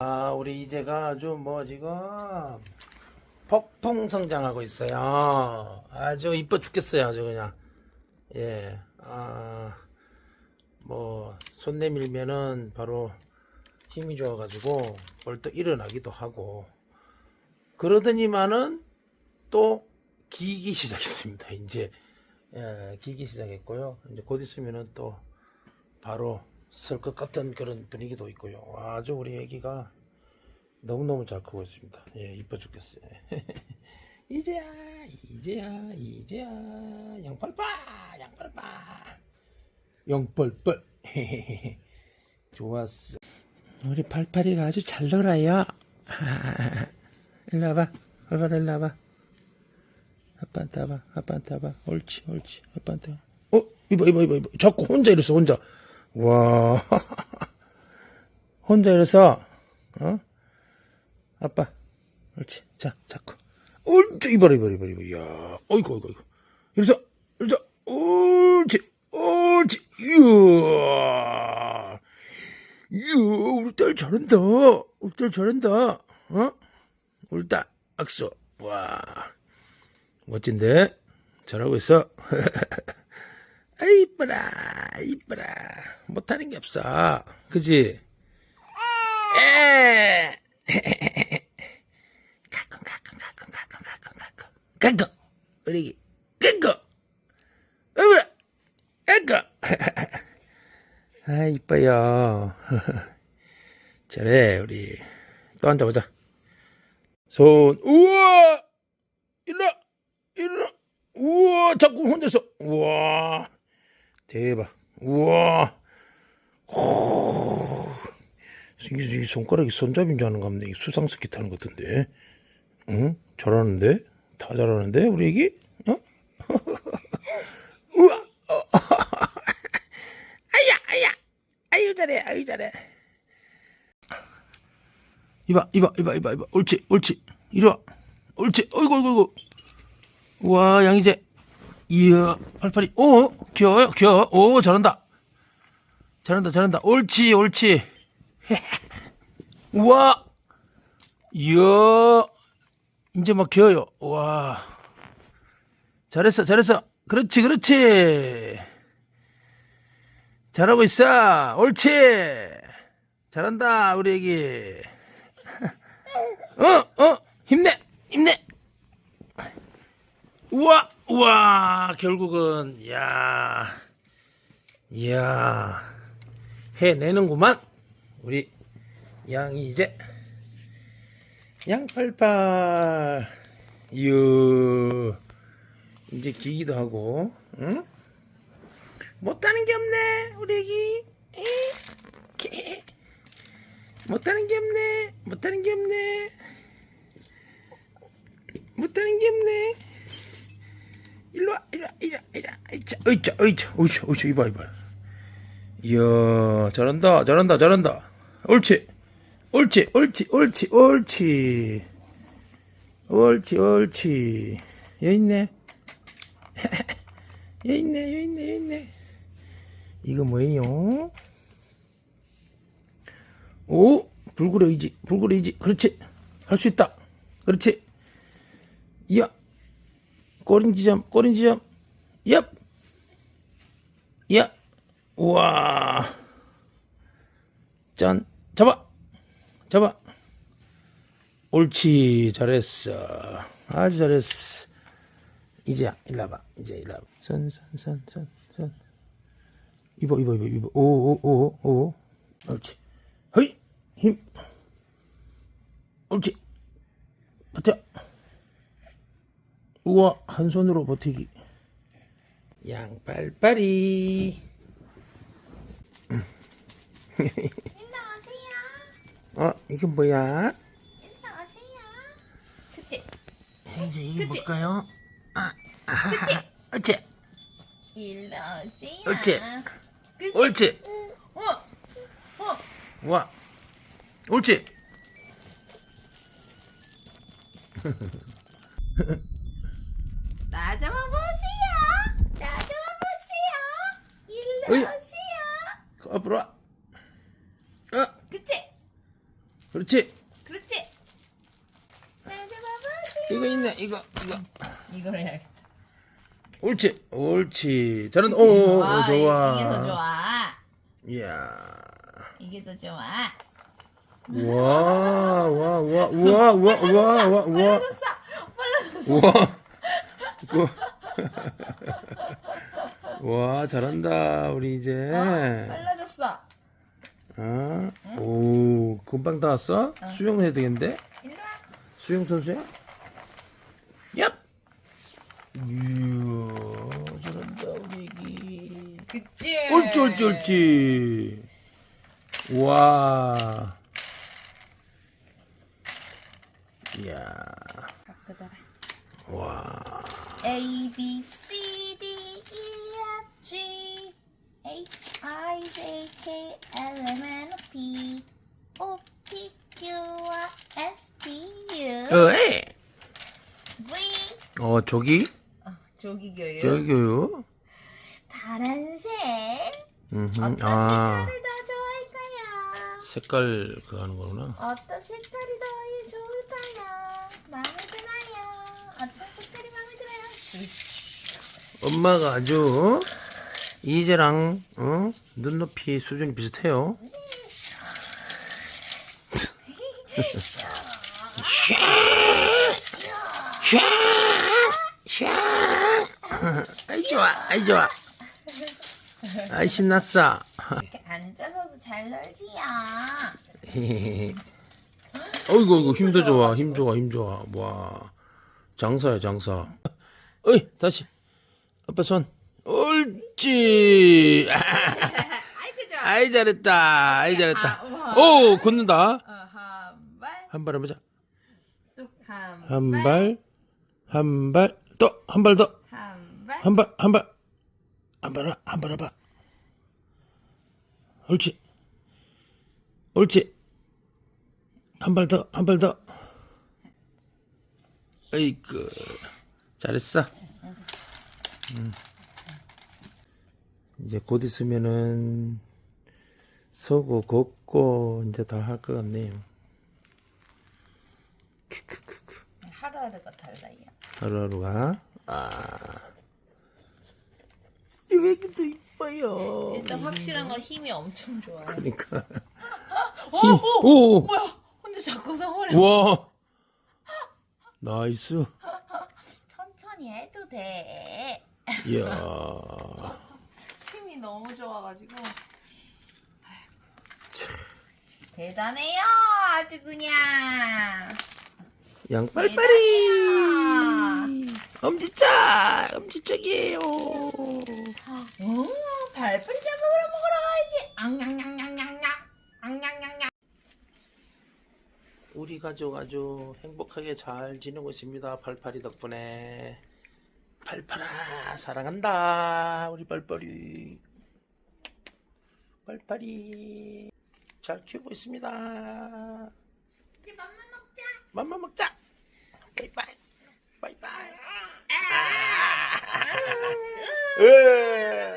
아, 우리 이제가 아주 뭐 지금 폭풍 성장하고 있어요. 아주 이뻐 죽겠어요. 아주 그냥. 예. 아, 뭐, 손 내밀면은 바로 힘이 좋아 가지고 벌떡 일어나기도 하고. 그러더니만은 또 기기 시작했습니다. 이제, 예, 기기 시작했고요. 이제 곧 있으면은 또 바로 쓸 것 같은 그런 분위기도 있고요. 아주 우리 애기가 너무너무 잘 크고 있습니다. 예, 이뻐 죽겠어요. 이제야, 이제야, 이제야, 양팔빠, 양팔빠, 양팔빨. 좋았어. 우리 팔팔이가 아주 잘 놀아요. 일로 와봐. 팔팔 일로 와봐. 아빠한테 와봐. 아빠한테 와봐. 옳지, 옳지. 아빠한테 와. 어, 이봐, 이봐, 이봐, 이봐. 자꾸 혼자 이랬어, 혼자. 와. 혼자 이래서, 어? 아빠. 옳지. 자, 자꾸. 옳지. 이봐라, 이봐라, 이봐라. 이야. 어이구, 어이구, 어이구. 이래서, 이래서, 옳지. 옳지. 이야. 이야, 우리 딸 잘한다. 우리 딸 잘한다. 어? 우리 딸, 악수. 와. 멋진데? 잘하고 있어. 아, 이뻐라, 이뻐라. 못하는 게 없어. 그지? 에! 가끔, 가끔, 가끔, 가끔, 가끔, 가끔. 가끔! 우리. 가끔! 어머나! 가끔! 아, 이뻐요. 잘해, 우리. 또 앉아보자. 손, 우와! 일어나! 일어나! 우와! 자꾸 혼자서, 우와! 대박. 우와! 오. 이게, 손가락이 손잡이인 줄 아는 가 보네. 수상스키 타는 것 같은데. 응? 잘하는데? 다 잘하는데? 우리 애기? 어? 우와! 어. 아야! 아야! 아유, 잘해. 아유, 잘해. 이봐, 이봐, 이봐, 이봐, 이봐. 옳지, 옳지. 이리 와. 옳지. 어이구, 어이구, 어이구. 우와, 양이제. 이야, 팔팔이. 오, 귀여워요, 귀여워. 오, 잘한다. 잘한다, 잘한다. 옳지, 옳지. 우와! 이야, 이제 막 귀여워요. 와. 잘했어, 잘했어. 그렇지, 그렇지. 잘하고 있어. 옳지. 잘한다, 우리 애기. 어, 어, 힘내, 힘내. 우와, 우와, 결국은, 야, 이야, 해내는구만. 우리 양이 이제 양팔팔, 이유, 이제 기기도 하고, 응? 못하는 게 없네, 우리 애기. 에? 못하는 게 없네, 못하는 게 없네, 못하는 게 없네. 일로 와, 일로 와, 일로 와, 일로 와. 으이차, 으이차, 으이차, 으이차, 으이차, 이봐, 이봐. 이야, 잘한다, 잘한다, 잘한다. 옳지, 옳지, 옳지, 옳지, 옳지. 옳지, 옳지. 여기 있네. 여기 있네, 여기 있네, 여기 있네. 이거 뭐예요? 오, 불굴의 의지. 그렇지. 할 수 있다. 그렇지. 이야. 꼬린 지점, 꼬린 지점. 얍. 야. 우와. 짠. 잡아. 잡아. 옳지. 잘했어. 아주 잘했어. 이제야. 일로 와봐. 이제 일로 와봐. 선, 선, 선, 선, 선. 입어, 입어, 입어, 입어. 오, 오, 오, 오. 옳지. 허이. 힘. 옳지. 버텨. 우와 한 손으로 버티기 양빨빨이. 어 이건 뭐야. 그치? 이제 이게 그치? 뭘까요 아 아하하 어째 일로 오세요. 옳지. 그치? 옳지 어, 어, 우와 옳지 나 좀 보세요. 나 좀 일로 어이. 오세요. 앞으로 와 어? 그렇지. 그렇지. 나 잡아보세요. 이거 있네. 이거 이거. 이걸 해야 옳지. 옳지. 잘한다. 오, 오, 오, 아, 좋아. 이게 더 좋아. 이야. 이게 더 좋아. 와, 와, 와, 와, 와, 와, 와, 와. 빨라졌어. 빨라졌어. 와. 그. 와, 잘한다. 우리 이제. 빨라졌어. 아, 오, 금방 다 왔어? 수영 해야 되겠는데? 일로 와. 수영 선수야? 얍! 이야, 잘한다, 우리 애기. 그치? 옳지, 옳지, 옳지. 와. 이야, 바꾸더라. 와. A B C H I J K L M N P O P Q R S T U 어에! V 어, 저기? 어, 조기교육 저기요? 파란색 음, 어떤 아, 색깔을 더 좋아할까요? 색깔 그거 하는 거구나. 어떤 색깔이 더 좋을까요? 마음에 드나요? 어떤 색깔이 마음에 들어요? 엄마가 아주 이제랑 어? 눈높이 수준이 비슷해요. 아이 좋아, 아이 좋아. 아이 신났어. 이렇게 앉아서도 잘 놀지요. 어이구, 어이구 힘도 좋아, 힘 좋아, 힘 좋아. 와, 장사야 장사. 어이 다시 아빠 손. 옳지. 아이 그죠? 아이 잘했다. 아이 아, 잘했다. 우와. 오 걷는다. 어, 한 발, 한 발 해보자. 한 발, 한 발, 또 한 발 더. 한 발, 한 발, 한 발, 한 발, 한발 해봐. 옳지. 옳지. 한 발 더, 한 발 더. 에이그. 잘했어. 음. 이제 곧 있으면은 서고 걷고 이제 다 할 것 같네요. 크크크크. 하루하루가 달라요. 하루하루가 아이 애기도 이뻐요. 일단 확실한 건 힘이 엄청 좋아요. 그러니까 어, 힘. 어, 오, 뭐야? 혼자 잡고서 허리 와, 나이스. 천천히 해도 돼. 이야, 너무 좋아가지고. 대단해요, 아주 그냥. 양빨빨이. 엄지짝, 엄지짝이에요. 음, 발뿌리 잡으러 먹으러 가야지. 앙냥냥냥냥냥. 앙냥냥냥. 우리 가족 아주 행복하게 잘 지내고 있습니다. 팔팔이 덕분에. 팔팔아 사랑한다. 우리 팔팔이. 팔팔이 잘 키우고 있습니다. 이제 맘마 먹자. 맘마 먹자. 바이바이. 바이바이. 아. 으.